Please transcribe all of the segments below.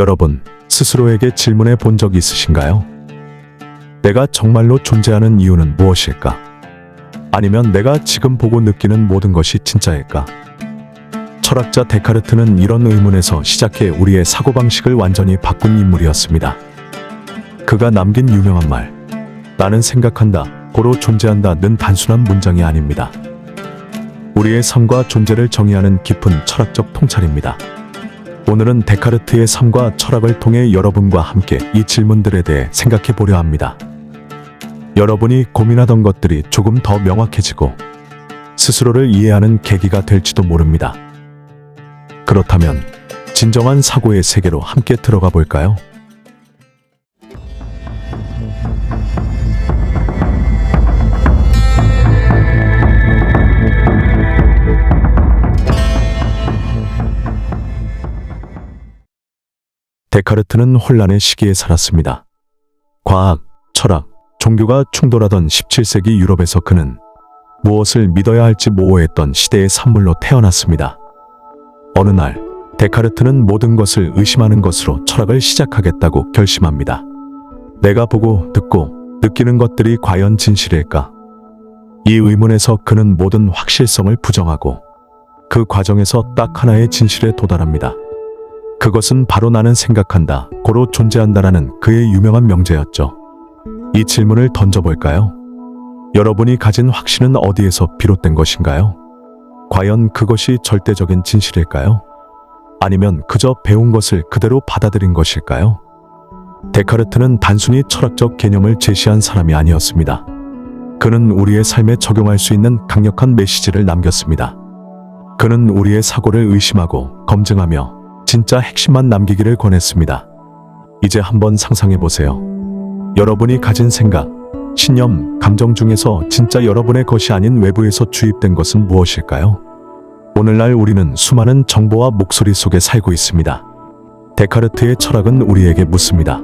여러분, 스스로에게 질문해 본 적 있으신가요? 내가 정말로 존재하는 이유는 무엇일까? 아니면 내가 지금 보고 느끼는 모든 것이 진짜일까? 철학자 데카르트는 이런 의문에서 시작해 우리의 사고방식을 완전히 바꾼 인물이었습니다. 그가 남긴 유명한 말, 나는 생각한다, 고로 존재한다는 단순한 문장이 아닙니다. 우리의 삶과 존재를 정의하는 깊은 철학적 통찰입니다. 오늘은 데카르트의 삶과 철학을 통해 여러분과 함께 이 질문들에 대해 생각해 보려 합니다. 여러분이 고민하던 것들이 조금 더 명확해지고 스스로를 이해하는 계기가 될지도 모릅니다. 그렇다면 진정한 사고의 세계로 함께 들어가 볼까요? 데카르트는 혼란의 시기에 살았습니다. 과학, 철학, 종교가 충돌하던 17세기 유럽에서 그는 무엇을 믿어야 할지 모호했던 시대의 산물로 태어났습니다. 어느 날, 데카르트는 모든 것을 의심하는 것으로 철학을 시작하겠다고 결심합니다. 내가 보고 듣고 느끼는 것들이 과연 진실일까? 이 의문에서 그는 모든 확실성을 부정하고 그 과정에서 딱 하나의 진실에 도달합니다. 그것은 바로 나는 생각한다, 고로 존재한다라는 그의 유명한 명제였죠. 이 질문을 던져볼까요? 여러분이 가진 확신은 어디에서 비롯된 것인가요? 과연 그것이 절대적인 진실일까요? 아니면 그저 배운 것을 그대로 받아들인 것일까요? 데카르트는 단순히 철학적 개념을 제시한 사람이 아니었습니다. 그는 우리의 삶에 적용할 수 있는 강력한 메시지를 남겼습니다. 그는 우리의 사고를 의심하고 검증하며 진짜 핵심만 남기기를 권했습니다. 이제 한번 상상해 보세요. 여러분이 가진 생각, 신념, 감정 중에서 진짜 여러분의 것이 아닌 외부에서 주입된 것은 무엇일까요? 오늘날 우리는 수많은 정보와 목소리 속에 살고 있습니다. 데카르트의 철학은 우리에게 묻습니다.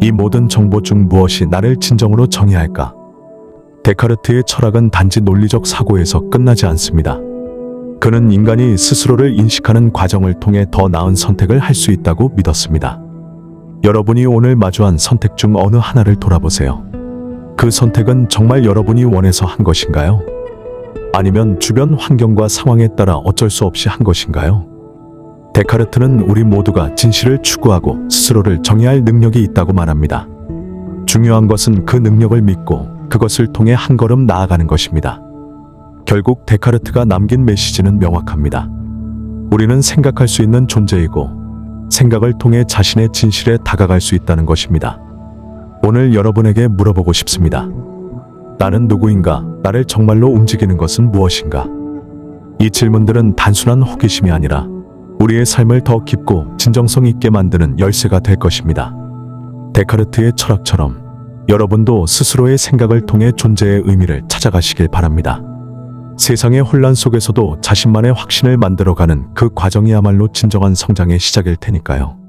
이 모든 정보 중 무엇이 나를 진정으로 정의할까? 데카르트의 철학은 단지 논리적 사고에서 끝나지 않습니다. 그는 인간이 스스로를 인식하는 과정을 통해 더 나은 선택을 할 수 있다고 믿었습니다. 여러분이 오늘 마주한 선택 중 어느 하나를 돌아보세요. 그 선택은 정말 여러분이 원해서 한 것인가요? 아니면 주변 환경과 상황에 따라 어쩔 수 없이 한 것인가요? 데카르트는 우리 모두가 진실을 추구하고 스스로를 정의할 능력이 있다고 말합니다. 중요한 것은 그 능력을 믿고 그것을 통해 한 걸음 나아가는 것입니다. 결국 데카르트가 남긴 메시지는 명확합니다. 우리는 생각할 수 있는 존재이고 생각을 통해 자신의 진실에 다가갈 수 있다는 것입니다. 오늘 여러분에게 물어보고 싶습니다. 나는 누구인가? 나를 정말로 움직이는 것은 무엇인가? 이 질문들은 단순한 호기심이 아니라 우리의 삶을 더 깊고 진정성 있게 만드는 열쇠가 될 것입니다. 데카르트의 철학처럼 여러분도 스스로의 생각을 통해 존재의 의미를 찾아가시길 바랍니다. 세상의 혼란 속에서도 자신만의 확신을 만들어가는 그 과정이야말로 진정한 성장의 시작일 테니까요.